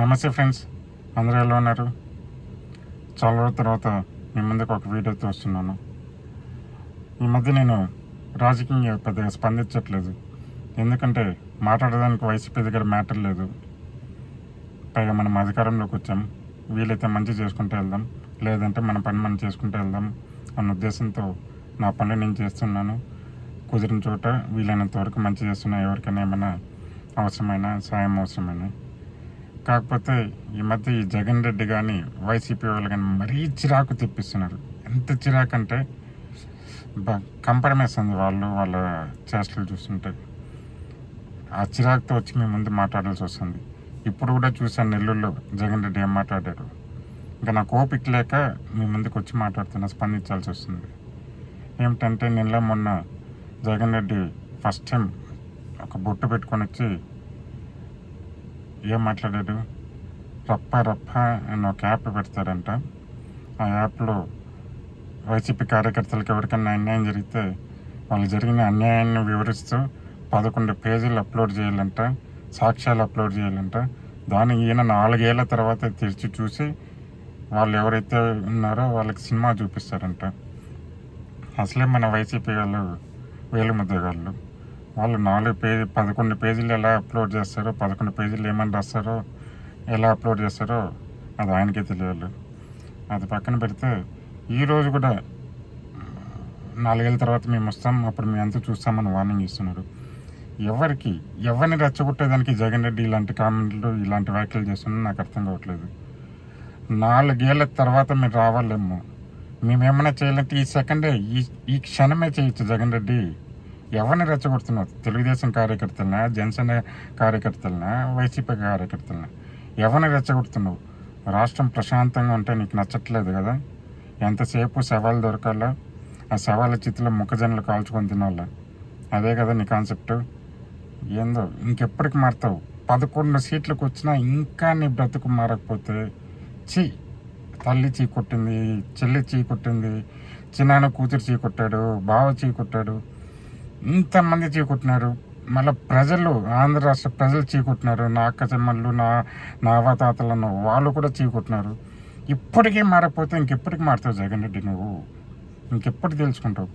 నమస్తే ఫ్రెండ్స్. అందరూ ఎలా ఉన్నారు? చాలా రోజుల తర్వాత మీ ముందుకు ఒక వీడియోతో వస్తున్నాను. ఈ మధ్య నేను రాజకీయంగా పెద్దగా స్పందించట్లేదు. ఎందుకంటే మాట్లాడడానికి వైసీపీ దగ్గర మ్యాటర్ లేదు. పైగా మనం అధికారంలోకి వచ్చాం. వీలైతే మంచి చేసుకుంటూ వెళ్దాం. లేదంటే మన పని మనం చేసుకుంటూ వెళ్దాం అన్న ఉద్దేశంతో నా పనులు నేను చేస్తున్నాను. కుదిరిన చోట వీలైనంత వరకు మంచి చేస్తున్నా. ఎవరికైనా ఏమైనా అవసరమైన సాయం అవసరమైన కాకపోతే ఈ మధ్య ఈ జగన్ రెడ్డి కానీ వైసీపీ వాళ్ళు కానీ మరీ చిరాకు తెప్పిస్తున్నారు. ఎంత చిరాకు అంటే కంపరమేస్తుంది వాళ్ళు వాళ్ళ చేష్టలు చూస్తుంటే. ఆ చిరాకుతో వచ్చి మీ ముందు మాట్లాడాల్సి వస్తుంది. ఇప్పుడు కూడా చూశాను నెల్లూరులో జగన్ రెడ్డి ఏం మాట్లాడారు? ఇంకా నాకు ఓపిక లేక మీ ముందుకు వచ్చి మాట్లాడుతున్నా స్పందించాల్సి వస్తుంది. ఏమిటంటే నిన్న మొన్న జగన్ రెడ్డి ఫస్ట్ టైం ఒక బొట్టు పెట్టుకొని వచ్చి ఏం మాట్లాడాడు? రప్ప రప్ప అని ఒక యాప్ పెడతాడంట. ఆ యాప్లో వైసీపీ కార్యకర్తలకు ఎవరికైనా అన్యాయం జరిగితే వాళ్ళు జరిగిన అన్యాయాన్ని వివరిస్తూ పదకొండు పేజీలు అప్లోడ్ చేయాలంట సాక్ష్యాలు అప్లోడ్ చేయాలంట. దాన్ని ఈయన నాలుగేళ్ళ తర్వాత తెరిచి చూసి వాళ్ళు ఎవరైతే ఉన్నారో వాళ్ళకి సినిమా చూపిస్తారంట. అసలే మన వైసీపీ వాళ్ళు వేలుముద్ద ముద్దగాళ్ళు వాళ్ళు నాలుగు పేజీ పదకొండు పేజీలు ఎలా అప్లోడ్ చేస్తారో పదకొండు పేజీలు ఏమని రాస్తారో ఎలా అప్లోడ్ చేస్తారో అది ఆయనకే తెలియాలి. అది పక్కన పెడితే ఈరోజు కూడా నాలుగేళ్ళ తర్వాత మేము వస్తాం అప్పుడు మేము అంతా చూస్తామని వార్నింగ్ ఇస్తున్నారు ఎవరికి ఎవరిని రెచ్చగొట్టేదానికి జగన్ రెడ్డి ఇలాంటి కామెంట్లు ఇలాంటి వ్యాఖ్యలు చేస్తున్నా నాకు అర్థం కావట్లేదు. నాలుగేళ్ళ తర్వాత మీరు రావాలేమో. మేమేమైనా చేయాలంటే ఈ సెకండే ఈ ఈ క్షణమే చేయొచ్చు జగన్ రెడ్డి. ఎవరిని రెచ్చగొడుతున్నారు తెలుగుదేశం కార్యకర్తలనా జనసేన కార్యకర్తలనా వైసీపీ కార్యకర్తలనా? ఎవరిని రెచ్చగొడుతున్నావు? రాష్ట్రం ప్రశాంతంగా ఉంటే నీకు నచ్చట్లేదు కదా? ఎంతసేపు శవాలు దొరకాలా? ఆ శవాల చిత్తులో ముఖజనులు కాల్చుకొని తినాలా? అదే కదా నీ కాన్సెప్ట్? ఏందో ఇంకెప్పటికి మారుతావు? పదకొండు సీట్లకు వచ్చినా ఇంకా నీ బ్రతుకు మారకపోతే చీ తల్లి చీ కొట్టింది చెల్లి చీ కొట్టింది చిన్నాన్న కూతురు చీ కొట్టాడు బావ చీ కొట్టాడు ఇంతమంది చీ మళ్ళీ ప్రజలు ఆంధ్ర రాష్ట్ర ప్రజలు చీ నా అక్క చెమ్మళ్ళు నా నా అవతాతలను వాళ్ళు కూడా చీ ఇప్పటికీ మారకపోతే ఇంకెప్పటికి మారుతావు జగన్ రెడ్డి నువ్వు? ఇంకెప్పుడు తెలుసుకుంటావు?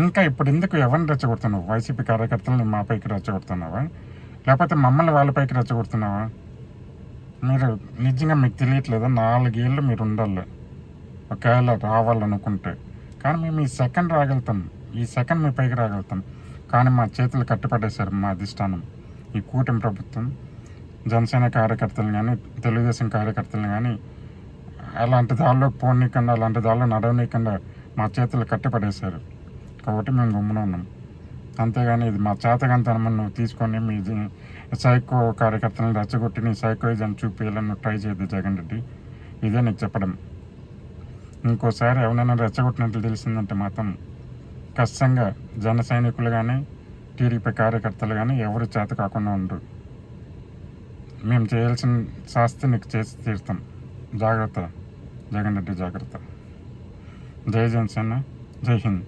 ఇంకా ఇప్పుడు ఎందుకు ఎవరిని రెచ్చగొడుతున్నావు? వైసీపీ కార్యకర్తలను మా పైకి రెచ్చగొడుతున్నావా? లేకపోతే మమ్మల్ని వాళ్ళపైకి రెచ్చగొడుతున్నావా? మీరు నిజంగా మీకు తెలియట్లేదా? నాలుగేళ్ళు మీరు ఉండాలి. ఒకవేళ రావాలనుకుంటే. కానీ మేము ఈ సెకండ్ రాగలుగుతాం. ఈ సెకండ్ మీ పైకి రాగలుగుతాం. కానీ మా చేతులు కట్టుపడేశారు మా అధిష్టానం. ఈ కూటమి ప్రభుత్వం జనసేన కార్యకర్తలు కానీ తెలుగుదేశం కార్యకర్తలు కానీ అలాంటి దారిలో పోనీయకుండా అలాంటి దారిలో నడవనీయకుండా మా చేతులు కట్టుపడేశారు. కాబట్టి మేము గమ్మున ఉన్నాం. అంతేగాని ఇది మా చేతకంతనమని నువ్వు తీసుకొని మీ సైకో కార్యకర్తలను రెచ్చగొట్టి నీ సైకోయిజం చూపించాలని నువ్వు ట్రై చేయద్దు జగన్ రెడ్డి. ఇదే నీకు చెప్పడం. ఇంకోసారి ఎవరైనా రెచ్చగొట్టినట్లు తెలిసిందంటే మాత్రం ఖచ్చితంగా జన సైనికులు కానీ టీడీపీ కార్యకర్తలు కానీ ఎవరు చేత కాకుండా ఉండరు. మేము చేయాల్సిన శాస్తి నీకు చేసి తీరుతాం. జాగ్రత్త. జగన్ రెడ్డి జాగ్రత్త. జై జనసేన. జై హింద్.